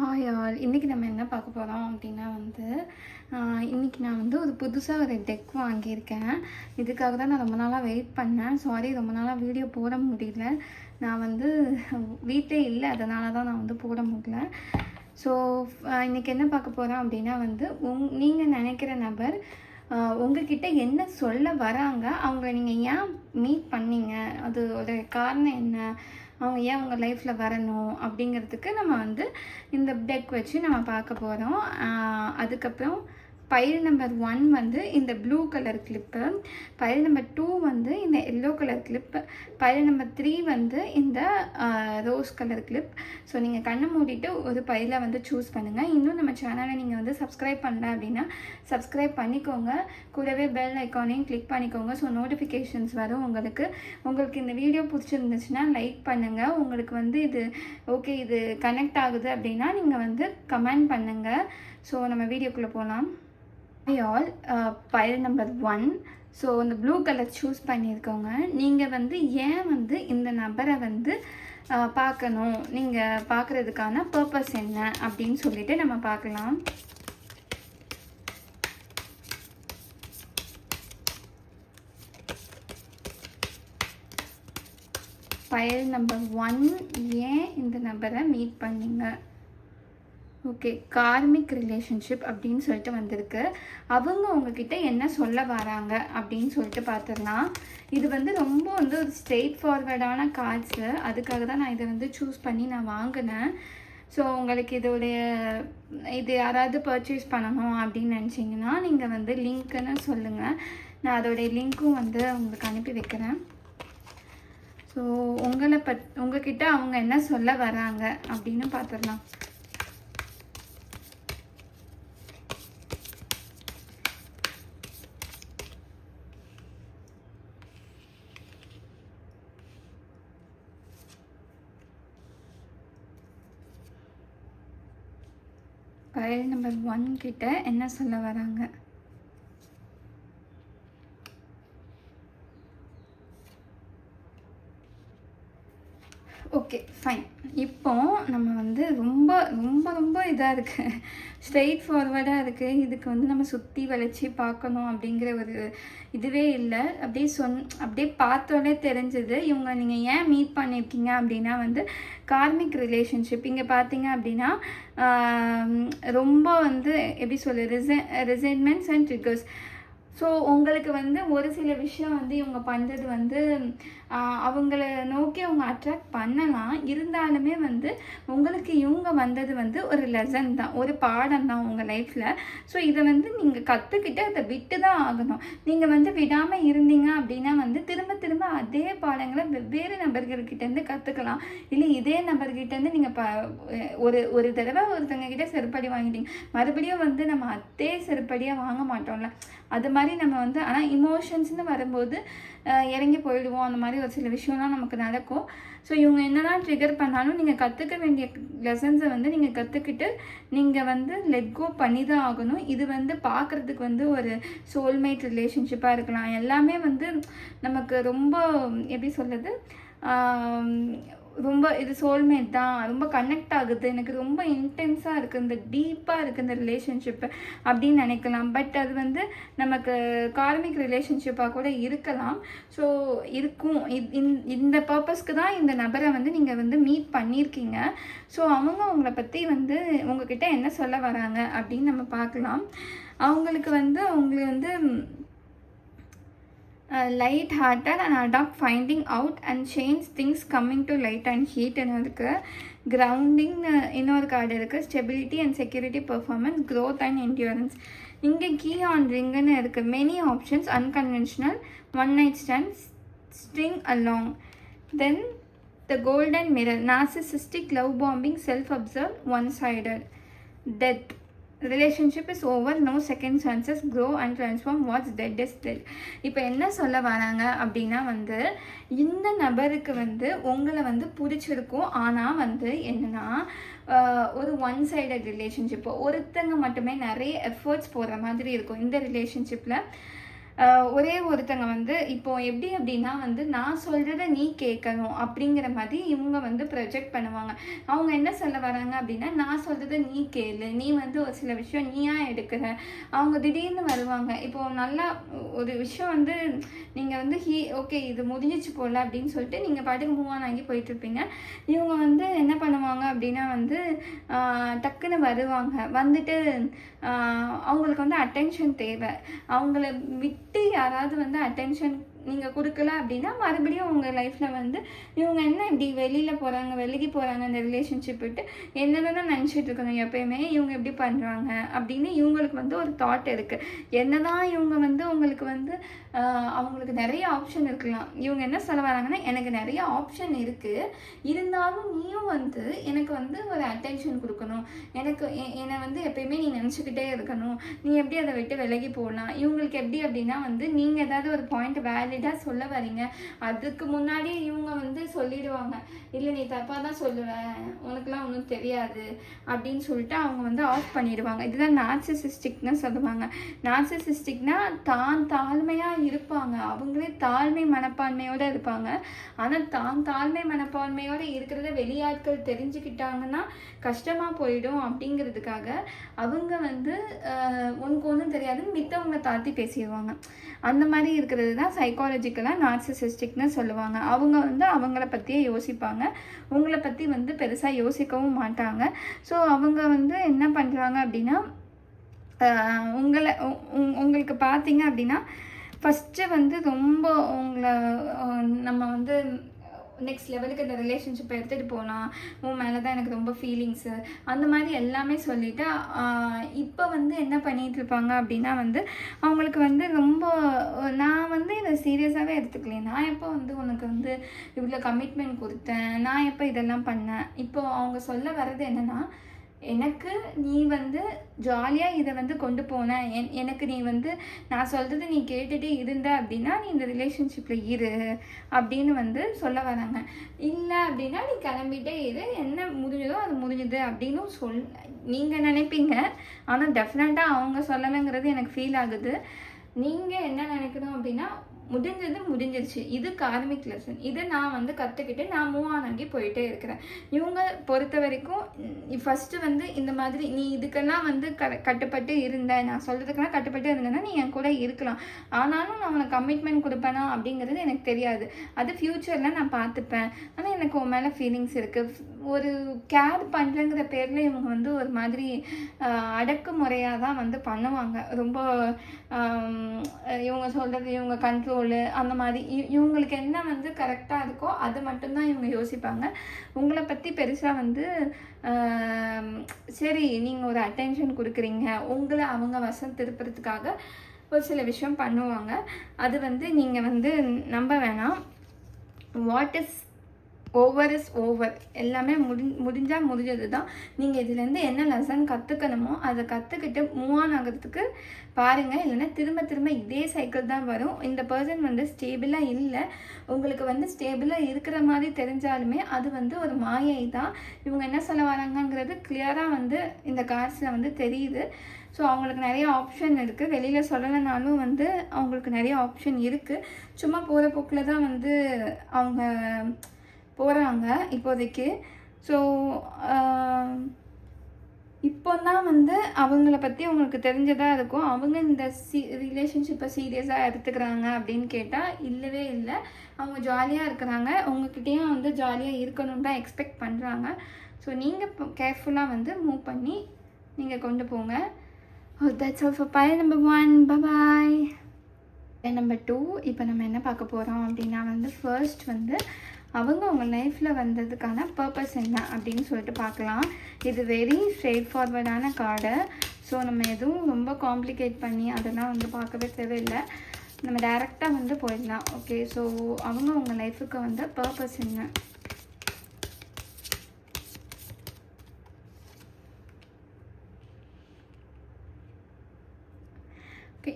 Hi all இன்றைக்கி நம்ம என்ன பார்க்க போகிறோம் அப்படின்னா வந்து இன்றைக்கி இன்னைக்கு நான் வந்து ஒரு புதுசாக ஒரு டெக் வாங்கியிருக்கேன். இதுக்காக தான் நான் ரொம்ப நாளாக வெயிட் பண்ணேன். சாரி ரொம்ப நாளாக வீடியோ போட முடியல. நான் வந்து வீட்டிலே இல்லை அதனால தான் நான் வந்து போட முடியல. ஸோ இன்றைக்கி என்ன பார்க்க போகிறோம் அப்படின்னா வந்து உங் நீங்கள் நினைக்கிற நபர் உங்ககிட்ட என்ன சொல்ல வராங்க? அவங்கள நீங்கள் ஏன் மீட் பண்ணீங்க? அது ஒரு காரணம் என்ன? அவங்க ஏன் அவங்க லைஃப்பில் வரணும் அப்படிங்கிறதுக்கு நம்ம வந்து இந்த டெக் வச்சு நம்ம பார்க்க போகிறோம் அதுக்கப்புறம் பயிர் நம்பர் ஒன் வந்து இந்த blue colour clip pair number two வந்து இந்த yellow colour clip pair number three வந்து இந்த ரோஸ் கலர் கிளிப் ஸோ நீங்கள் கண்ணை மூடிட்டு ஒரு பயிரில் வந்து சூஸ் பண்ணுங்கள் இன்னும் நம்ம சேனலை நீங்கள் வந்து சப்ஸ்கிரைப் பண்ணல அப்படின்னா சப்ஸ்கிரைப் பண்ணிக்கோங்க. கூடவே பெல் ஐக்கானையும் கிளிக் பண்ணிக்கோங்க. ஸோ நோட்டிஃபிகேஷன்ஸ் வரும் உங்களுக்கு. உங்களுக்கு இந்த வீடியோ பிடிச்சிருந்துச்சுன்னா லைக் பண்ணுங்கள் உங்களுக்கு வந்து இது ஓகே இது கனெக்ட் ஆகுது அப்படின்னா நீங்கள் வந்து கமெண்ட் பண்ணுங்கள் ஸோ நம்ம வீடியோக்குள்ளே போகலாம் ஆல் பயல் நம்பர் ஒன் ஸோ இந்த ப்ளூ கலர் சூஸ் பண்ணியிருக்கோங்க நீங்கள் வந்து ஏன் வந்து இந்த நபரை வந்து uh, பார்க்கணும்? நீங்கள் பார்க்குறதுக்கான பர்பஸ் என்ன அப்படின்னு சொல்லிட்டு நம்ம பார்க்கலாம். பயல் நம்பர் ஒன் ஏன் இந்த நபரை மீட் பண்ணுங்கள் ஓகே கார்மிக் ரிலேஷன்ஷிப் அப்படின்னு சொல்லிட்டு வந்திருக்கு. அவங்க உங்ககிட்ட என்ன சொல்ல வராங்க அப்படின்னு சொல்லிட்டு பார்த்துடலாம். இது வந்து ரொம்ப வந்து ஒரு ஸ்ட்ரெயிட் ஃபார்வர்டான கார்ட்ஸு அதுக்காக தான் நான் இதை வந்து சூஸ் பண்ணி நான் வாங்கினேன். ஸோ உங்களுக்கு இதோடைய இது யாராவது பர்ச்சேஸ் பண்ணணும் அப்படின்னு நினச்சிங்கன்னா நீங்கள் வந்து லிங்க்குன்னு சொல்லுங்கள் நான் அதோடைய லிங்க்கும் வந்து உங்களுக்கு அனுப்பி வைக்கிறேன். ஸோ உங்களை பத் உங்ககிட்ட அவங்க என்ன சொல்ல வராங்க அப்படின்னு பார்த்துடலாம். ஃபைல் நம்பர் ஒன் கிட்ட என்ன சொல்ல வராங்க? ஓகே ஃபைன் இப்போ நம்ம வந்து ரொம்ப ரொம்ப ரொம்ப இதாக இருக்குது ஸ்ட்ரெயிட் ஃபார்வர்டாக இருக்குது இதுக்கு வந்து நம்ம சுற்றி வளைச்சி பார்க்கணும் அப்படிங்கிற ஒரு இதுவே இல்லை. அப்படியே சொன் அப்படியே பார்த்தோன்னே தெரிஞ்சது. இவங்க நீங்கள் ஏன் மீட் பண்ணியிருக்கீங்க அப்படின்னா வந்து கார்மிக் ரிலேஷன்ஷிப் இங்கே பார்த்தீங்க அப்படின்னா ரொம்ப வந்து எப்படி சொல்ல ரிசை ரிசைன்மெண்ட்ஸ் அண்ட் ட்ரிகர்ஸ் ஸோ உங்களுக்கு வந்து ஒரு சில விஷயம் வந்து இவங்க பண்ணுறது வந்து அவங்கள நோக்கி அவங்க அட்ராக்ட் பண்ணலாம். இருந்தாலுமே வந்து உங்களுக்கு இவங்க வந்தது வந்து ஒரு லெசன் தான் ஒரு பாடம் தான் உங்கள் லைஃப்பில் ஸோ இதை வந்து நீங்கள் கற்றுக்கிட்டு அதை விட்டு தான் ஆகணும். நீங்கள் வந்து விடாமல் இருந்தீங்க அப்படின்னா வந்து திரும்ப திரும்ப அதே பாடங்களை வெவ்வேறு நபர்கள்கிட்டேருந்து கற்றுக்கலாம் இல்லை இதே நபர்கிட்டேருந்து நீங்கள் ப ஒரு ஒரு தடவை ஒருத்தங்க கிட்டே செருப்படி வாங்கிட்டீங்க. மறுபடியும் வந்து நம்ம அதே செருப்படியாக வாங்க மாட்டோம்ல. அது மாதிரி நம்ம வந்து ஆனால் இமோஷன்ஸ்னு வரும்போது இறங்கி போயிடுவோம். அந்த மாதிரி ஒரு சில விஷயம்லாம் நமக்கு நடக்கும். ஸோ இவங்க என்னதான் ட்ரிகர் பண்ணாலும் நீங்கள் கற்றுக்க வேண்டிய லெசன்ஸை வந்து நீங்கள் கற்றுக்கிட்டு நீங்கள் வந்து லெட் கோ பண்ணி தான் ஆகணும். இது வந்து பார்க்குறதுக்கு வந்து ஒரு சோல்மேட் ரிலேஷன்ஷிப்பாக இருக்கலாம். எல்லாமே வந்து நமக்கு ரொம்ப எப்படி சொல்கிறது ரொம்ப இது சோல்மேட் தான். ரொம்ப கனெக்ட் ஆகுது. எனக்கு ரொம்ப இன்டென்ஸாக இருக்குது இந்த டீப்பாக இருக்குது இந்த ரிலேஷன்ஷிப்பு அப்படின்னு நினைக்கலாம். பட் அது வந்து நமக்கு கார்மிக் ரிலேஷன்ஷிப்பாக கூட இருக்கலாம். ஸோ இருக்கும். இந்த- இந்த பர்பஸ்க்கு தான் இந்த நபரை வந்து நீங்கள் வந்து மீட் பண்ணியிருக்கீங்க ஸோ அவங்க உங்களை பற்றி வந்து உங்ககிட்ட என்ன சொல்ல வராங்க அப்படின்னு நம்ம பார்க்கலாம். அவங்களுக்கு வந்து அவங்களுக்கு வந்து light hearted and adapt finding out and change things coming to light and ஹீட்னு இருக்குது கிரவுண்டிங் இன்னொரு கார்டு இருக்குது stability and security performance growth and endurance. இங்கே கீ ஆன் ரிங்குன்னு இருக்குது many options unconventional one night stand string along then the golden mirror narcissistic love bombing self observe one sided death relationship is over no second chances grow and transform what's dead is dead இப்போ என்ன சொல்ல வராங்க அப்படின்னா வந்து இந்த நபருக்கு வந்து உங்களை வந்து பிடிச்சிருக்கும். ஆனால் வந்து என்னென்னா ஒரு ஒன் சைடட் ரிலேஷன்ஷிப்போ ஒருத்தங்க மட்டுமே நிறைய எஃபர்ட்ஸ் போடுற மாதிரி இருக்கும். இந்த ரிலேஷன்ஷிப்பில் ஒரே ஒருத்தங்க வந்து இப்போ எப்படி அப்படின்னா வந்து நான் சொல்கிறத நீ கேட்கணும் அப்படிங்கிற மாதிரி இவங்க வந்து ப்ரொஜெக்ட் பண்ணுவாங்க. அவங்க என்ன சொல்ல வராங்க அப்படின்னா நான் சொல்கிறத நீ கேளு. நீ வந்து ஒரு சில விஷயம் நீயா எடுக்கிற. அவங்க திடீர்னு வருவாங்க. இப்போ நல்லா ஒரு விஷயம் வந்து நீங்கள் வந்து ஹீ ஓகே இது முடிஞ்சிச்சு போல அப்படின்னு சொல்லிட்டு நீங்கள் பாட்டுக்கு மூவ் ஆன் ஆகி போயிட்டுருப்பீங்க இவங்க வந்து என்ன பண்ணுவாங்க அப்படின்னா வந்து டக்குன்னு வருவாங்க. வந்துட்டு அவங்களுக்கு வந்து அட்டென்ஷன் தேவை. அவங்கள விட்டு யாராவது வந்து அட்டென்ஷன் நீங்கள் கொடுக்கல அப்படின்னா மறுபடியும் உங்கள் லைஃப்பில் வந்து இவங்க என்ன இப்படி வெளியில் போகிறாங்க வெளிக்கு போகிறாங்க அந்த ரிலேஷன்ஷிப் விட்டு என்னென்ன நினச்சிட்டு இருக்கணும் எப்பயுமே இவங்க எப்படி பண்ணுறாங்க அப்படின்னு இவங்களுக்கு வந்து ஒரு தாட் இருக்குது என்னதான் இவங்க வந்து உங்களுக்கு வந்து அவங்களுக்கு நிறைய ஆப்ஷன் இருக்கலாம். இவங்க என்ன சொல்ல வராங்கன்னா எனக்கு நிறைய ஆப்ஷன் இருக்குது இருந்தாலும் நீயும் வந்து எனக்கு வந்து ஒரு அட்டென்ஷன் கொடுக்கணும். எனக்கு எ- என்னை வந்து எப்பயுமே நீ நினச்சிக்கிட்டே இருக்கணும். நீ எப்படி அதை விட்டு விலகி போகலாம் இவங்களுக்கு எப்படி அப்படின்னா வந்து நீங்கள் ஏதாவது ஒரு பாயிண்ட் வேலிடாக சொல்ல வரீங்க அதுக்கு முன்னாடி இவங்க வந்து சொல்லிடுவாங்க. இல்லை நீ தப்பாக தான் சொல்லுவ. உனக்குலாம் ஒன்றும் தெரியாது. அப்படின்னு சொல்லிட்டு அவங்க வந்து ஆஃப் பண்ணிடுவாங்க. இதுதான் நார்சிசிஸ்டிக்னு சொல்லுவாங்க. நார்சிசிஸ்டிக்னா தான் தாழ்மையாக இருப்பாங்க. அவங்களே தாழ்மை மனப்பான்மையோடு இருப்பாங்க. ஆனால் தான் தாழ்மை மனப்பான்மையோடு இருக்கிறத வெளியாட்கள் தெரிஞ்சுக்கிட்டாங்கன்னா கஷ்டமாக போயிடும் அப்படிங்கிறதுக்காக அவங்க வந்து உனக்கு ஒன்றும் தெரியாதுன்னு மித்தவங்களை தாழ்த்தி பேசிடுவாங்க. அந்த மாதிரி இருக்கிறது தான் சைக்காலஜிக்கலாக நார்சிசிஸ்டிக்னு சொல்லுவாங்க. அவங்க வந்து அவங்கள பற்றியே யோசிப்பாங்க. உங்களை பற்றி வந்து பெருசாக யோசிக்கவும் மாட்டாங்க. ஸோ அவங்க வந்து என்ன பண்ணுறாங்க அப்படின்னா உங்களை உ- உங்களுக்கு பார்த்தீங்க அப்படின்னா ஃபஸ்ட்டு வந்து ரொம்ப உங்களை நம்ம வந்து நெக்ஸ்ட் லெவலுக்கு இந்த ரிலேஷன்ஷிப்பை எடுத்துகிட்டு போகலாம் உன் மேலே தான் எனக்கு ரொம்ப ஃபீலிங்ஸு அந்த மாதிரி எல்லாமே சொல்லிவிட்டு இப்போ வந்து என்ன பண்ணிகிட்டு இருப்பாங்க அப்படின்னா வந்து அவங்களுக்கு வந்து ரொம்ப நான் வந்து இதை சீரியஸாகவே எடுத்துக்கலையே. நான் எப்போ வந்து உனக்கு வந்து இவ்வளோ கமிட்மெண்ட் கொடுத்தேன்? நான் எப்போ இதெல்லாம் பண்ணேன்? இப்போ அவங்க சொல்ல வர்றது என்னென்னா எனக்கு நீ வந்து ஜாலியாக இதை வந்து கொண்டு போன. என் எனக்கு நீ வந்து நான் சொல்கிறது நீ கேட்டுகிட்டே இருந்த அப்படின்னா நீ இந்த ரிலேஷன்ஷிப்பில் இரு அப்படின்னு வந்து சொல்ல வராங்க. இல்லை அப்படின்னா நீ கிளம்பிட்டே இரு. என்ன முடிஞ்சதோ அது முடிஞ்சுது அப்படின்னு சொல் நீங்கள் நினைப்பீங்க. ஆனால் டெஃபினட்டாக அவங்க சொல்லலைங்கிறது எனக்கு ஃபீல் ஆகுது. நீங்கள் என்ன நினைக்கணும் அப்படின்னா முடிஞ்சது முடிஞ்சிருச்சு. இது கார்மிக் லெசன் இதை நான் வந்து கற்றுக்கிட்டு நான் மூவ் ஆன் ஆகி போயிட்டே இருக்கிறேன். இவங்க பொறுத்த வரைக்கும் ஃபஸ்ட்டு வந்து இந்த மாதிரி நீ இதுக்கெல்லாம் வந்து க கட்டுப்பட்டு இருந்த நான் சொல்கிறதுக்கெல்லாம் கட்டுப்பட்டு இருந்தேன்னா நீ என் கூட இருக்கலாம். ஆனாலும் நான் உனக்கு கமிட்மெண்ட் கொடுப்பேனா அப்படிங்கிறது எனக்கு தெரியாது. அது ஃப்யூச்சரில் நான் பார்த்துப்பேன். ஆனால் எனக்கு உன் மேலே ஃபீலிங்ஸ் இருக்குது ஒரு கேர் பண்ணுறங்கிற பேரில் இவங்க வந்து ஒரு மாதிரி அடக்குமுறையாக தான் வந்து பண்ணுவாங்க. ரொம்ப இவங்க சொல்கிறது இவங்க கண்ட்ரோலு அந்த மாதிரி. இ- இவங்களுக்கு என்ன வந்து கரெக்டாக இருக்கோ அது மட்டும்தான் இவங்க யோசிப்பாங்க. உங்களை பற்றி பெருசாக வந்து சரி நீங்கள் ஒரு அட்டென்ஷன் கொடுக்குறீங்க. உங்களை அவங்க வசம் திருப்புறதுக்காக ஒரு சில விஷயம் பண்ணுவாங்க. அது வந்து நீங்கள் வந்து நம்ப வேணாம். What is over is over எல்லாமே முடி முடிஞ்சால் முடிஞ்சது தான் நீங்கள் இதுலேருந்து என்ன லெசன் கற்றுக்கணுமோ அதை கற்றுக்கிட்டு மூவ் ஆன் ஆகிறதுக்கு பாருங்கள் இல்லைன்னா திரும்ப திரும்ப இதே சைக்கிள் தான் வரும். இந்த பர்சன் வந்து ஸ்டேபிளாக இல்லை. உங்களுக்கு வந்து ஸ்டேபிளாக இருக்கிற மாதிரி தெரிஞ்சாலுமே அது வந்து ஒரு மாயை தான் இவங்க என்ன சொல்ல வராங்கங்கிறது கிளியராக வந்து இந்த கார்ஸில் வந்து தெரியுது. ஸோ அவங்களுக்கு நிறைய ஆப்ஷன் இருக்குது வெளியில் சொல்லலைனாலும் வந்து அவங்களுக்கு நிறைய ஆப்ஷன் இருக்குது சும்மா போகிற போக்கில் தான் வந்து அவங்க போகிறாங்க இப்போதைக்கு. ஸோ இப்போ தான் வந்து அவங்கள பற்றி அவங்களுக்கு தெரிஞ்சதாக இருக்கும். அவங்க இந்த சி ரிலேஷன்ஷிப்பை சீரியஸாக எடுத்துக்கிறாங்க அப்படின்னு கேட்டால் இல்லவே இல்லை. அவங்க ஜாலியாக இருக்கிறாங்க. உங்ககிட்டயும் வந்து ஜாலியாக இருக்கணும் தான் எக்ஸ்பெக்ட் பண்ணுறாங்க ஸோ நீங்கள் கேர்ஃபுல்லாக வந்து மூவ் பண்ணி நீங்கள் கொண்டு போங்க. That's all for pile number one bye bye number two இப்போ நம்ம என்ன பார்க்க போகிறோம் அப்படின்னா வந்து ஃபர்ஸ்ட் வந்து அவங்க அவங்க லைஃப்பில் வந்ததுக்கான பர்பஸ் என்ன அப்படின்னு சொல்லிட்டு பார்க்கலாம். இது வெரி ஸ்ட்ரெயிட் ஃபார்வர்டான கார்டு ஸோ நம்ம எதுவும் ரொம்ப காம்ப்ளிகேட் பண்ணி அதெல்லாம் வந்து பார்க்கவே தேவையில்லை. நம்ம டைரெக்டாக வந்து போயிடலாம். ஓகே ஸோ அவங்க அவங்க லைஃபுக்கு வந்து பர்பஸ் என்ன?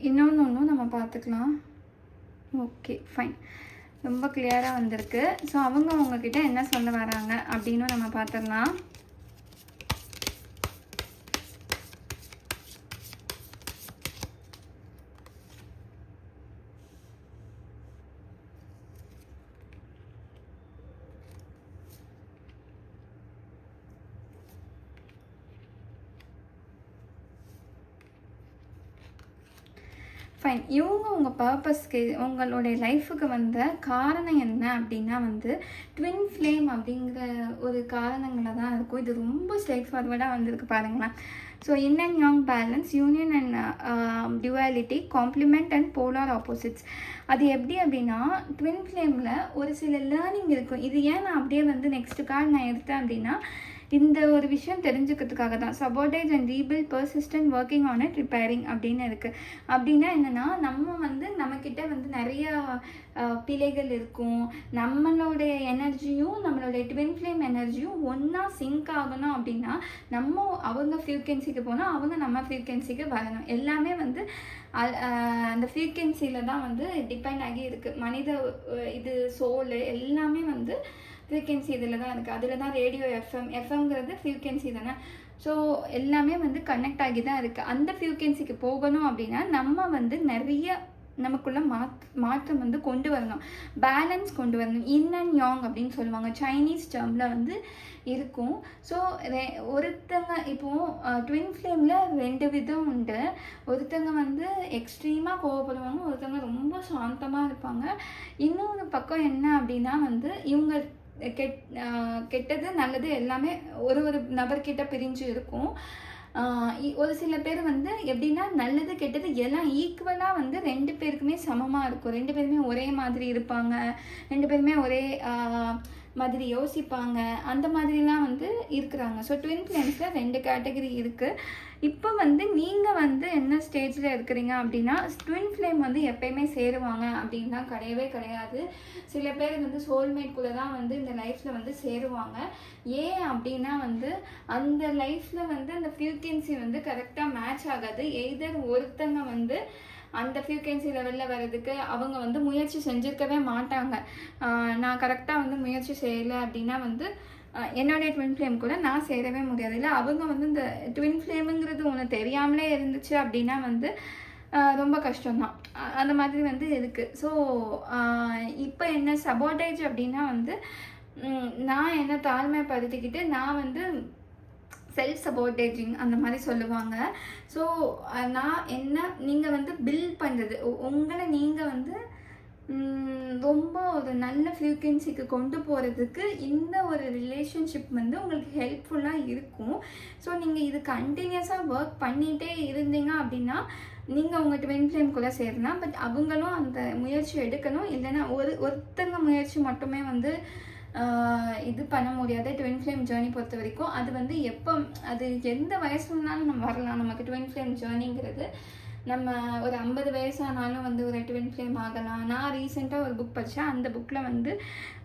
இன்னொன்று ஒன்றும் நம்ம பார்த்துக்கலாம். ஓகே ஃபைன் ரொம்ப கிளியராக வந்திருக்கு. ஸோ அவங்க அவங்கக்கிட்ட என்ன சொல்ல வராங்க அப்படின்னு நம்ம பார்த்துடலாம். ஃபைன் இவங்க உங்கள் பர்பஸ்க்கு உங்களுடைய லைஃபுக்கு வந்த காரணம் என்ன அப்படின்னா வந்து ட்வின் ஃப்ளேம் அப்படிங்கிற ஒரு காரணங்களை தான் இருக்கும். இது ரொம்ப ஸ்ட்ரைட் ஃபார்வர்டாக வந்திருக்கு பாருங்களேன். So yin and yang balance union and duality complement and polar opposites அது எப்படி அப்படின்னா ட்வின் ஃப்ளேமில் ஒரு சில லேர்னிங் இருக்கும். இது ஏன் நான் அப்படியே வந்து நெக்ஸ்ட் கார்டு நான் எடுத்தேன் அப்படின்னா இந்த ஒரு விஷயம் தெரிஞ்சுக்கிறதுக்காக தான். Sabotage and rebuild persistent working on it repairing அப்படின்னு இருக்குது அப்படின்னா என்னென்னா நம்ம வந்து நம்மக்கிட்ட வந்து நிறைய பிழைகள் இருக்கும். நம்மளுடைய எனர்ஜியும் நம்மளுடைய ட்வின் ஃப்ளேம் எனர்ஜியும் ஒன்றா சிங்க் ஆகணும் அப்படின்னா நம்ம அவங்க ஃப்ரீக்வன்சிக்கு போனால் அவங்க நம்ம ஃப்ரீக்வன்சிக்கு வரணும். எல்லாமே வந்து அ- அந்த ஃப்ரீக்வன்சியில் தான் வந்து டிபெண்ட் ஆகி இருக்குது மனித இது சோல் எல்லாமே வந்து ஃப்ரீக்வன்சி இதில் தான் இருக்குது அதில் தான் ரேடியோ எஃப்எம் எஃப்எம்ங்கிறது ஃப்ரீக்வன்சி தானே? ஸோ எல்லாமே வந்து கனெக்ட் ஆகி தான் இருக்குது அந்த ஃப்ரீக்வன்சிக்கு போகணும் அப்படின்னா நம்ம வந்து நிறைய நமக்குள்ள மாத் மாற்றம் வந்து கொண்டு வரணும். பேலன்ஸ் கொண்டு வரணும். இன் அண்ட் யாங் அப்படின்னு சொல்லுவாங்க. சைனீஸ் டேர்மில் வந்து இருக்கும். ஸோ ஒருத்தங்க இப்போது ட்வின் ஃப்ளேமில் ரெண்டு விதம் உண்டு. ஒருத்தங்க வந்து எக்ஸ்ட்ரீமாக கோவப்படுவாங்க ஒருத்தங்க ரொம்ப சாந்தமாக இருப்பாங்க. இன்னொரு பக்கம் என்ன அப்படின்னா வந்து இவங்க கெட் கெட்டது நல்லது எல்லாமே ஒரு ஒரு நபர்கிட்ட பிரிஞ்சு இருக்கும். இ- ஒரு சில பேர் வந்து எப்படின்னா நல்லது கெட்டது எல்லாம் ஈக்குவலாக வந்து ரெண்டு பேருக்குமே சமமாக இருக்கும். ரெண்டு பேருமே ஒரே மாதிரி இருப்பாங்க. ரெண்டு பேருமே ஒரே மாதிரி யோசிப்பாங்க. அந்த மாதிரிலாம் வந்து இருக்கிறாங்க. ஸோ ட்வின் ஃப்ளேம்ஸில் ரெண்டு கேட்டகரி இருக்குது இப்போ வந்து நீங்கள் வந்து என்ன ஸ்டேஜில் இருக்கிறீங்க அப்படின்னா ட்வின் ஃப்ளேம் வந்து எப்பயுமே சேருவாங்க அப்படின்லாம் கிடையவே கிடையாது. சில பேர் வந்து சோல்மேட்குள்ளே தான் வந்து இந்த லைஃப்பில் வந்து சேருவாங்க. ஏன் அப்படின்னா வந்து அந்த லைஃப்பில் வந்து அந்த ஃப்ரீக்வன்சி வந்து கரெக்டாக மேட்ச் ஆகாது. எய்தர் ஒருத்தங்க வந்து அந்த ஃப்ரீக்வன்சி லெவலில் வர்றதுக்கு அவங்க வந்து முயற்சி செஞ்சுருக்கவே மாட்டாங்க. நான் கரெக்டாக வந்து முயற்சி செய்யலை அப்படின்னா வந்து என்னுடைய ட்வின் ஃப்ளேம் கூட நான் சேரவே முடியாது. இல்லை அவங்க வந்து இந்த ட்வின் ஃப்ளேமுங்கிறது ஒன்று தெரியாமலே இருந்துச்சு அப்படின்னா வந்து ரொம்ப கஷ்டம்தான். அந்த மாதிரி வந்து இருக்குது ஸோ இப்போ என்ன சபோர்டேஜ் அப்படின்னா வந்து நான் என்ன தாழ்மைப்படுத்திக்கிட்டு நான் வந்து செல்ஃப் சப்போர்டேஜிங் அந்த மாதிரி சொல்லுவாங்க. ஸோ நான் என்ன நீங்கள் வந்து பில்ட் பண்ணுறது உங்களை நீங்கள் வந்து ரொம்ப ஒரு நல்ல ஃப்ரீக்வன்சிக்கு கொண்டு போகிறதுக்கு இந்த ஒரு ரிலேஷன்ஷிப் வந்து உங்களுக்கு ஹெல்ப்ஃபுல்லாக இருக்கும். ஸோ நீங்கள் இது கண்டினியூஸாக ஒர்க் பண்ணிகிட்டே இருந்தீங்க அப்படின்னா நீங்கள் உங்கள் ட்வின் ஃப்ளேம்குள்ளே கூட சேரலாம். பட் அவங்களும் அந்த முயற்சி எடுக்கணும். இல்லைன்னா ஒரு ஒருத்தங்க முயற்சி மட்டுமே வந்து இது பண்ண முடியாது ட்வின் ஃப்ளேம் ஜேர்னி பொறுத்த வரைக்கும். அது வந்து எப்போ அது எந்த வயசுனாலும் நம்ம வரலாம். நமக்கு ட்வின் ஃப்ளேம் ஜேர்னிங்கிறது நம்ம ஒரு ஐம்பது வயசானாலும் வந்து ஒரு ட்வின் ஃப்ளேம் ஆகலாம். நான் ரீசெண்டாக ஒரு புக் படித்தேன் அந்த புக்கில் வந்து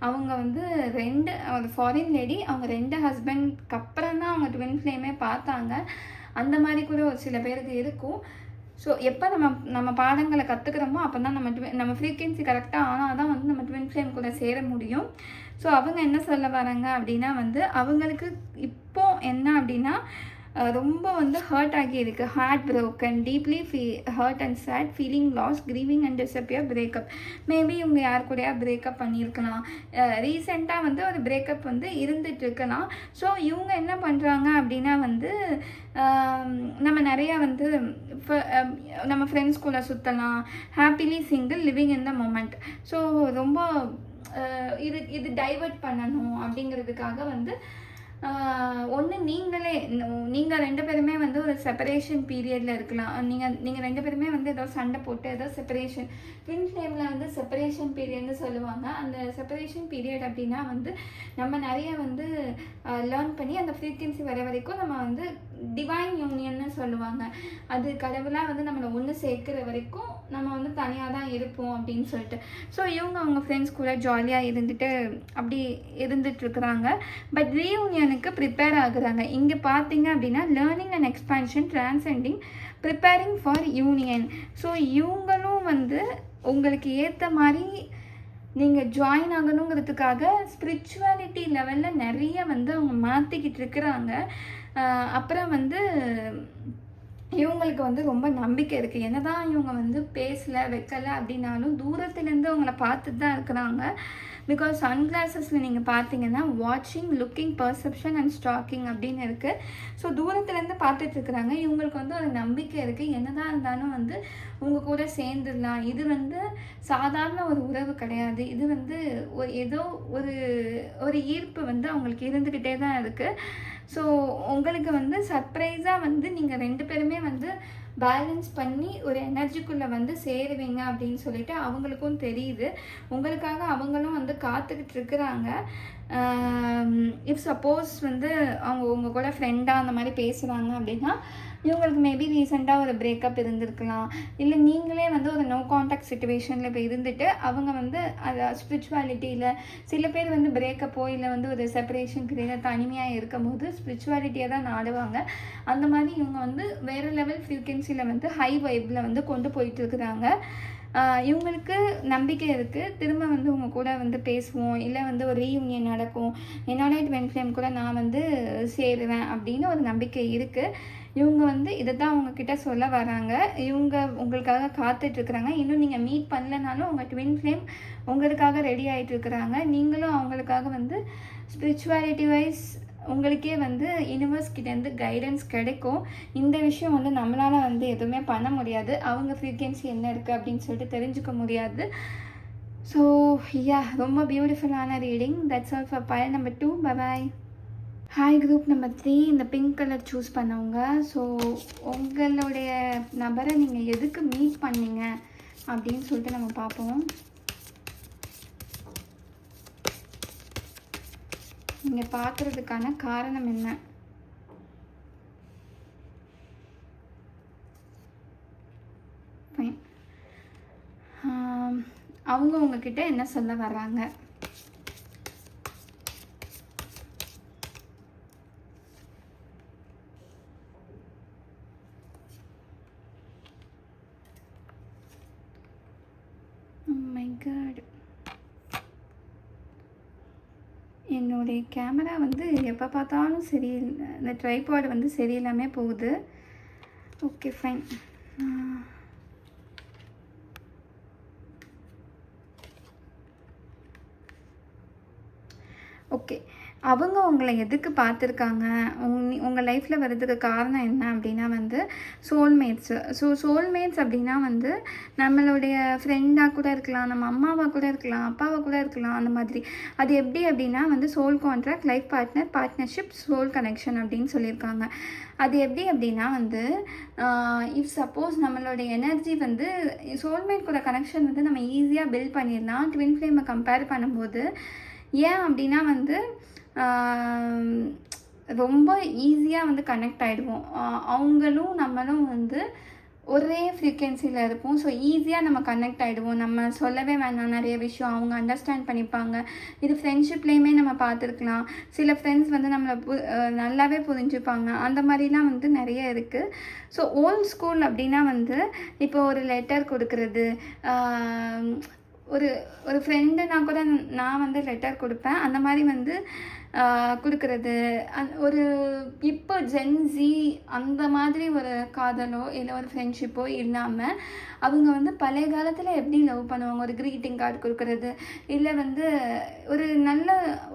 அவங்க வந்து ரெண்டு ஒரு ஃபாரின் லேடி அவங்க ரெண்டு ஹஸ்பண்ட்க்கு அப்புறம் தான் அவங்க ட்வின் ஃப்ளேமே பார்த்தாங்க. அந்த மாதிரி கூட ஒரு சில பேருக்கு இருக்கும். ஸோ எப்போ நம்ம நம்ம பாடங்களை கற்றுக்கிறோமோ அப்போ தான் நம்ம twin- நம்ம ஃப்ரீக்வன்சி கரெக்டாக ஆனால் தான் வந்து நம்ம ட்வின் ஃப்ளேம் கூட சேர முடியும். ஸோ அவங்க என்ன சொல்ல வராங்க அப்படின்னா வந்து அவங்களுக்கு இப்போ என்ன அப்படின்னா ரொம்ப வந்து ஹர்ட் ஆகியிருக்கு. Heart broken deeply feel hurt and sad feeling loss grieving and disappear breakup maybe இவங்க யார் கூடயா பிரேக்கப் பண்ணியிருக்கலாம். ரீசெண்டாக வந்து ஒரு பிரேக்கப் வந்து இருந்துட்டு இருக்கலாம் ஸோ இவங்க என்ன பண்ணுறாங்க அப்படின்னா வந்து நம்ம நிறையா வந்து நம்ம ஃப்ரெண்ட்ஸ் கூட சுற்றலாம் happily single living in the moment so ரொம்ப இது இது டைவர்ட் பண்ணணும் அப்படிங்கிறதுக்காக வந்து ஒன்று நீங்களே நீங்கள் ரெண்டு பேருமே வந்து ஒரு செப்பரேஷன் பீரியடில் இருக்கலாம். நீங்கள் நீங்கள் ரெண்டு பேருமே வந்து ஏதோ சண்டை போட்டு ஏதோ செப்பரேஷன் ட்வின் ஃப்ளேமில் வந்து செப்பரேஷன் பீரியட்னு சொல்லுவாங்க. அந்த செப்பரேஷன் பீரியட் அப்படின்னா வந்து நம்ம நிறைய வந்து லேர்ன் பண்ணி அந்த ஃப்ரீக்வன்சி வர வரைக்கும் நம்ம வந்து டிவைன் யூனியன்னு சொல்லுவாங்க. அது கடவுளாக வந்து நம்மளை ஒன்று சேர்க்குற வரைக்கும் நம்ம வந்து தனியாக தான் இருப்போம் அப்படின்னு சொல்லிட்டு. ஸோ இவங்க அவங்க ஃப்ரெண்ட்ஸ் கூட ஜாலியாக இருந்துட்டு அப்படி இருந்துட்டுருக்குறாங்க பட் ரீயூனியனுக்கு ப்ரிப்பேர் ஆகுறாங்க. இங்கே பார்த்தீங்க அப்படின்னா learning and expansion transcending preparing for union so இவங்களும் வந்து உங்களுக்கு ஏற்ற மாதிரி நீங்கள் ஜாயின் ஆகணுங்கிறதுக்காக ஸ்பிரிச்சுவாலிட்டி லெவலில் நிறைய வந்து அவங்க மாற்றிக்கிட்டு இருக்கிறாங்க. அப்புறம் வந்து இவங்களுக்கு வந்து ரொம்ப நம்பிக்கை இருக்குது என்னதான் இவங்க வந்து பேசலை வைக்கலை அப்படின்னாலும் தூரத்துலேருந்து அவங்கள பார்த்துட்டு தான் இருக்கிறாங்க. பிகாஸ் சன்கிளாஸஸில் நீங்கள் பார்த்தீங்கன்னா வாட்சிங் லுக்கிங் பர்செப்ஷன் அண்ட் ஸ்டாக்கிங் அப்படின்னு இருக்குது ஸோ தூரத்துலேருந்து பார்த்துட்டு இருக்கிறாங்க. இவங்களுக்கு வந்து ஒரு நம்பிக்கை இருக்குது என்னதான் இருந்தாலும் வந்து உங்கள் கூட சேர்ந்துடலாம். இது வந்து சாதாரண ஒரு உறவு கிடையாது. இது வந்து ஒரு ஏதோ ஒரு ஒரு ஈர்ப்பு வந்து அவங்களுக்கு இருந்துக்கிட்டே தான் இருக்குது ஸோ உங்களுக்கு வந்து சர்ப்ரைஸாக வந்து நீங்கள் ரெண்டு பேருமே வந்து பேலன்ஸ் பண்ணி ஒரு எனர்ஜிக்குள்ளே வந்து சேருவீங்க அப்படின்னு சொல்லிட்டு அவங்களுக்கும் தெரியுது. உங்களுக்காக அவங்களும் வந்து காத்துக்கிட்டு இருக்கிறாங்க. இஃப் சப்போஸ் வந்து அவங்க உங்கள் கூட ஃப்ரெண்டாக அந்த மாதிரி பேசுகிறாங்க அப்படின்னா இவங்களுக்கு மேபி ரீசெண்டாக ஒரு பிரேக்கப் இருந்திருக்கலாம். இல்லை நீங்களே வந்து ஒரு நோ காண்டாக்ட் சுச்சுவேஷனில் இப்போ இருந்துட்டு அவங்க வந்து அது ஸ்பிரிச்சுவாலிட்டியில் சில பேர் வந்து பிரேக்கப்போ இல்லை வந்து ஒரு செப்பரேஷன் பீரியடில் தனிமையாக இருக்கும் போது ஸ்பிரிச்சுவாலிட்டியை தான் நாடுவாங்க. அந்த மாதிரி இவங்க வந்து வேறு லெவல் ஃப்ரீக்வன்சியில் வந்து ஹை வைப்பில் வந்து கொண்டு போயிட்டு இருக்கிறாங்க. இவங்களுக்கு நம்பிக்கை இருக்குது திரும்ப வந்து உங்கள் கூட வந்து பேசுவோம். இல்லை வந்து ஒரு ரீயூனியன் நடக்கும். என்னோட ட்வென் ஃப்ளேம் கூட நான் வந்து சேருவேன் அப்படின்னு ஒரு நம்பிக்கை இருக்குது இவங்க வந்து இதை தான் அவங்கக்கிட்ட சொல்ல வராங்க. இவங்க உங்களுக்காக காத்துட்ருக்குறாங்க இன்னும் நீங்கள் மீட் பண்ணலனாலும் உங்கள் ட்வின் ஃப்ளேம் உங்களுக்காக ரெடி ஆகிட்டு இருக்கிறாங்க. நீங்களும் அவங்களுக்காக வந்து ஸ்பிரிச்சுவாலிட்டி வைஸ் உங்களுக்கே வந்து யூனிவர்ஸ் கிட்டேருந்து கைடன்ஸ் கிடைக்கும். இந்த விஷயம் வந்து நம்மளால் வந்து எதுவுமே பண்ண முடியாது. அவங்க ஃப்ரீக்வன்சி என்ன இருக்குது அப்படின்னு சொல்லிட்டு தெரிஞ்சுக்க முடியாது. ஸோ யா ரொம்ப பியூட்டிஃபுல்லான reading that's all for pile number two bye bye hi group number three இந்த பிங்க் கலர் சூஸ் பண்ணவங்க. ஸோ உங்களுடைய நபரை நீங்கள் எதுக்கு மீட் பண்ணீங்க அப்படின்னு சொல்லிட்டு நம்ம பார்ப்போம். நீங்கள் பார்க்குறதுக்கான காரணம் என்ன Fine. அவங்க உங்ககிட்ட என்ன சொல்ல வர்றாங்க மை காட் என்னுடைய கேமரா வந்து எப்போ பார்த்தாலும் சரி இந்த ட்ரைபாட் வந்து சரியில்லாமல் போகுது. ஓகே ஃபைன் ஓகே அவங்க உங்களை எதுக்கு பார்த்துருக்காங்க? உங் உங்கள் லைஃப்பில் வர்றதுக்கு காரணம் என்ன அப்படின்னா வந்து சோல்மேட்ஸு ஸோ சோல்மேட்ஸ் அப்படின்னா வந்து நம்மளுடைய ஃப்ரெண்டாக கூட இருக்கலாம் நம்ம அம்மாவாக கூட இருக்கலாம் அப்பாவாக கூட இருக்கலாம் அந்த மாதிரி. அது எப்படி அப்படின்னா வந்து soul contract life partner partnership soul connection அப்படின்னு சொல்லியிருக்காங்க. அது எப்படி அப்படின்னா வந்து இஃப் சப்போஸ் நம்மளுடைய எனர்ஜி வந்து சோல்மேட் கூட கனெக்ஷன் வந்து நம்ம ஈஸியாக பில்ட் பண்ணிடலாம். ட்வின் ஃப்ளேமை கம்பேர் பண்ணும்போது ஏன் அப்படின்னா வந்து ரொம்ப ஈஸியாக வந்து கனெக்ட் ஆகிடுவோம் அவங்களும் நம்மளும் வந்து ஒரே ஃப்ரீக்வன்சியில் இருப்போம். ஸோ ஈஸியாக நம்ம கனெக்ட் ஆகிடுவோம் நம்ம சொல்லவே வேணாம். நிறைய விஷயம் அவங்க அண்டர்ஸ்டாண்ட் பண்ணிப்பாங்க. இது ஃப்ரெண்ட்ஷிப்லேயுமே நம்ம பார்த்துருக்கலாம். சில ஃப்ரெண்ட்ஸ் வந்து நம்மளை பு நல்லாவே புரிஞ்சுப்பாங்க. அந்த மாதிரிலாம் வந்து நிறைய இருக்குது ஸோ ஓல்ட் ஸ்கூல் அப்படின்னா வந்து இப்போ ஒரு லெட்டர் கொடுக்கறது. ஒரு ஒரு ஃப்ரெண்டுனா கூட நான் வந்து லெட்டர் கொடுப்பேன். அந்த மாதிரி வந்து கொடுக்கறது. அந் ஒரு இப்போ ஜென்ஸி அந்த மாதிரி ஒரு காதலோ இல்லை ஒரு ஃப்ரெண்ட்ஷிப்போ இல்லாமல் அவங்க வந்து பழைய காலத்தில் எப்படி லவ் பண்ணுவாங்க? ஒரு க்ரீட்டிங் கார்டு கொடுக்கறது. இல்லை வந்து ஒரு நல்ல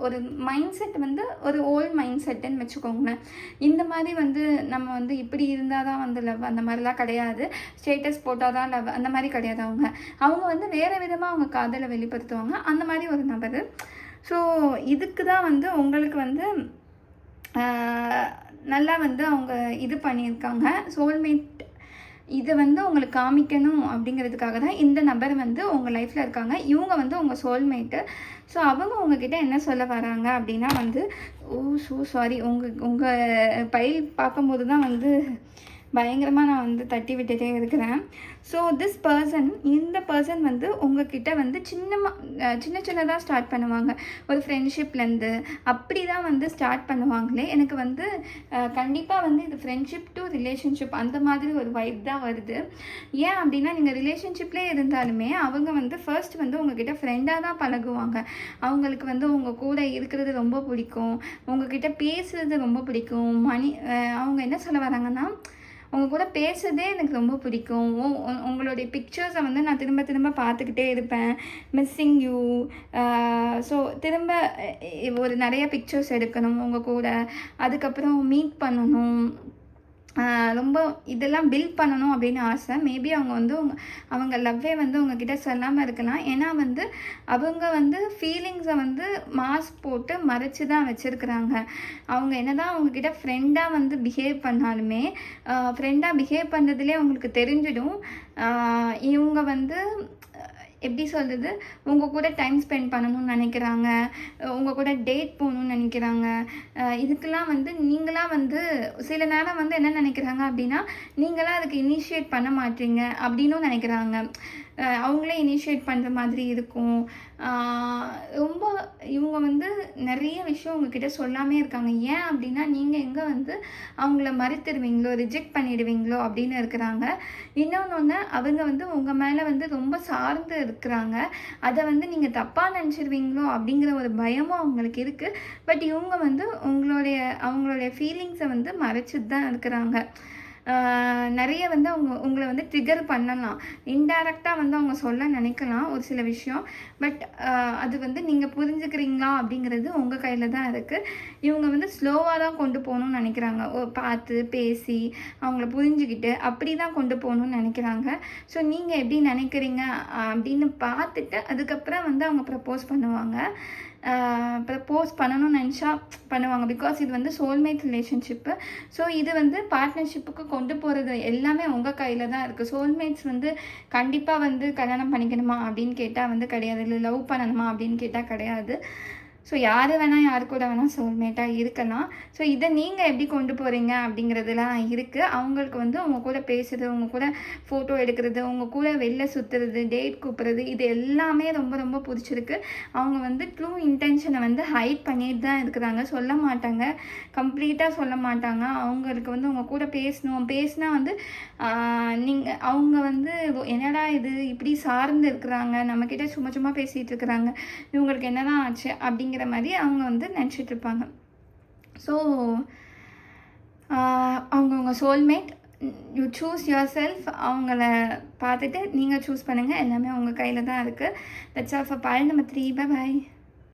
ஒரு மைண்ட் செட் வந்து ஒரு ஓல்ட் மைண்ட் செட்டுன்னு வச்சுக்கோங்களேன். இந்த மாதிரி வந்து நம்ம வந்து இப்படி இருந்தால் தான் வந்து லவ் அந்த மாதிரிலாம் கிடையாது. ஸ்டேட்டஸ் போட்டால் தான் லவ் அந்த மாதிரி கிடையாது அவங்க. அவங்க வந்து வேறு விதமாக அவங்க காதலை வெளிப்படுத்துவாங்க. அந்த மாதிரி ஒரு நபர். ஸோ இதுக்கு தான் வந்து உங்களுக்கு வந்து நல்லா வந்து அவங்க இது பண்ணியிருக்காங்க. சோல்மேட் இதை வந்து உங்களுக்கு காமிக்கணும் அப்படிங்கிறதுக்காக தான் இந்த நபர் வந்து உங்கள் லைஃப்பில் இருக்காங்க. இவங்க வந்து உங்கள் சோல்மேட்டு ஸோ அவங்க உங்ககிட்ட என்ன சொல்ல வராங்க அப்படின்னா வந்து ஓ ஸோ சாரி உங்கள் உங்கள் பயில் பார்க்கும்போது தான் வந்து பயங்கரமாக நான் வந்து தட்டி விட்டுட்டே இருக்கிறேன். ஸோ திஸ் பர்சன் இந்த பர்சன் வந்து உங்ககிட்ட வந்து சின்னமாக சின்ன சின்னதாக ஸ்டார்ட் பண்ணுவாங்க. ஒரு ஃப்ரெண்ட்ஷிப்லேருந்து அப்படி தான் வந்து ஸ்டார்ட் பண்ணுவாங்களே. எனக்கு வந்து கண்டிப்பாக வந்து இது ஃப்ரெண்ட்ஷிப் டு ரிலேஷன்ஷிப் அந்த மாதிரி ஒரு வைப் தான் வருது. ஏன் அப்படின்னா நீங்கள் ரிலேஷன்ஷிப்லேயே இருந்தாலுமே அவங்க வந்து ஃபர்ஸ்ட் வந்து உங்ககிட்ட ஃப்ரெண்டாக தான் பழகுவாங்க. அவங்களுக்கு வந்து உங்கள் கூட இருக்கிறது ரொம்ப பிடிக்கும். உங்ககிட்ட பேசுறது ரொம்ப பிடிக்கும். மணி அவங்க என்ன சொல்ல வராங்கன்னா உங்கள் கூட பேசுறதே எனக்கு ரொம்ப பிடிக்கும். உ- உங்களுடைய பிக்சர்ஸை வந்து நான் திரும்ப திரும்ப பார்த்துக்கிட்டே இருப்பேன். மிஸ்ஸிங் யூ ஸோ திரும்ப ஒரு நிறைய பிக்சர்ஸ் எடுக்கணும் உங்கள் கூட. அதுக்கப்புறம் மீட் பண்ணணும். ரொம்ப இதெல்லாம் பில்ட் பண்ணணும் அப்படின்னு ஆசை. மேபி அவங்க வந்து அவங்க லவ்வே வந்து உங்ககிட்ட சொல்லாமல் இருக்கலாம். ஏன்னா வந்து அவங்க வந்து ஃபீலிங்ஸை வந்து மாஸ்க் போட்டு மறைச்சு தான் வச்சுருக்குறாங்க. அவங்க என்ன தான் அவங்கக்கிட்ட ஃப்ரெண்டாக வந்து பிஹேவ் பண்ணாலுமே ஃப்ரெண்டாக பிஹேவ் பண்ணுறதுலே அவங்களுக்கு தெரிஞ்சிடும். இவங்க வந்து எப்படி சொல்கிறது உங்கள் கூட டைம் ஸ்பெண்ட் பண்ணணும்னு நினைக்கிறாங்க உங்கள் கூட டேட் போகணும்னு நினைக்கிறாங்க. இதுக்கெல்லாம் வந்து நீங்களாம் வந்து சில நேரம் வந்து என்ன நினைக்கிறாங்க அப்படின்னா நீங்களாம் அதுக்கு இனிஷியேட் பண்ண மாட்டீங்க அப்படின்னும் நினைக்கிறாங்க. அவங்களே இனிஷியேட் பண்ணுற மாதிரி இருக்கும். ரொம்ப இவங்க வந்து நிறைய விஷயம் உங்ககிட்ட சொல்லாமே இருக்காங்க. ஏன் அப்படின்னா நீங்கள் எங்கே வந்து அவங்கள மறுத்துடுவீங்களோ ரிஜெக்ட் பண்ணிடுவீங்களோ அப்படின்னு இருக்கிறாங்க. இன்னொன்று ஒன்று அவங்க வந்து உங்கள் மேலே வந்து ரொம்ப சார்ந்து இருக்கிறாங்க. அதை வந்து நீங்கள் தப்பாக நினச்சிடுவீங்களோ அப்படிங்கிற ஒரு பயமும் அவங்களுக்கு இருக்குது பட் இவங்க வந்து உங்களுடைய அவங்களுடைய ஃபீலிங்ஸை வந்து மறைச்சிட்டு தான் இருக்கிறாங்க. நிறைய வந்து அவங்க உங்களை வந்து ட்ரிகர் பண்ணலாம். இன்டைரக்டாக வந்து அவங்க சொல்ல நினைக்கலாம் ஒரு சில விஷயம். பட் அது வந்து நீங்கள் புரிஞ்சுக்கிறீங்களா அப்படிங்கிறது உங்கள் கையில் தான் இருக்குது இவங்க வந்து ஸ்லோவாக தான் கொண்டு போகணும்னு நினைக்கிறாங்க. பார்த்து பேசி அவங்கள புரிஞ்சுக்கிட்டு அப்படி தான் கொண்டு போகணும்னு நினைக்கிறாங்க. ஸோ நீங்கள் எப்படி நினைக்கிறீங்க அப்படின்னு பார்த்துட்டு அதுக்கப்புறம் வந்து அவங்க ப்ரப்போஸ் பண்ணுவாங்க. ப்ரப்போஸ் பண்ணணும்னு நினச்சா பண்ணுவாங்க. பிகாஸ் இது வந்து சோல்மேட் ரிலேஷன்ஷிப்பு ஸோ இது வந்து பார்ட்னர்ஷிப்புக்கு கொண்டு போகிறது எல்லாமே உங்கள் கையில் தான் இருக்குது சோல்மேட்ஸ் வந்து கண்டிப்பாக வந்து கல்யாணம் பண்ணிக்கணுமா அப்படின்னு கேட்டால் வந்து கிடையாது. இல்லை லவ் பண்ணணுமா அப்படின்னு கேட்டால் கிடையாது. ஸோ யார் வேணால் யார் கூட வேணால் சோல்மேட்டாக இருக்கலாம். ஸோ இதை நீங்கள் எப்படி கொண்டு போகிறீங்க அப்படிங்கிறதுலாம் இருக்குது அவங்களுக்கு வந்து உங்கள் கூட பேசுறது உங்கள் கூட ஃபோட்டோ எடுக்கிறது உங்கள் கூட வெளில சுற்றுறது டேட் கூப்பிட்றது இது எல்லாமே ரொம்ப ரொம்ப பிடிச்சிருக்கு. அவங்க வந்து ட்ரூ இன்டென்ஷனை வந்து ஹைட் பண்ணிட்டு தான் இருக்கிறாங்க. சொல்ல மாட்டாங்க. கம்ப்ளீட்டாக சொல்ல மாட்டாங்க. அவங்களுக்கு வந்து உங்கள் கூட பேசணும். பேசினா வந்து நீங்கள் அவங்க வந்து என்னடா இது? இப்படி சார்ந்து இருக்கிறாங்க. நம்மக்கிட்ட சும்மா சும்மா பேசிகிட்டு இருக்கிறாங்க. இவங்களுக்கு என்னதான் ஆச்சு? அப்படிங்கிற மாதிரி அவங்க வந்து நினச்சிட்டு இருப்பாங்க ஸோ அவங்கவுங்க soulmate you choose yourself அவங்கள பார்த்துட்டு நீங்கள் சூஸ் பண்ணுங்கள் எல்லாமே அவங்க கையில் தான் இருக்குது தட்ஸ் ஆஃப் அ பால் நம்ம த்ரீ பை பாய்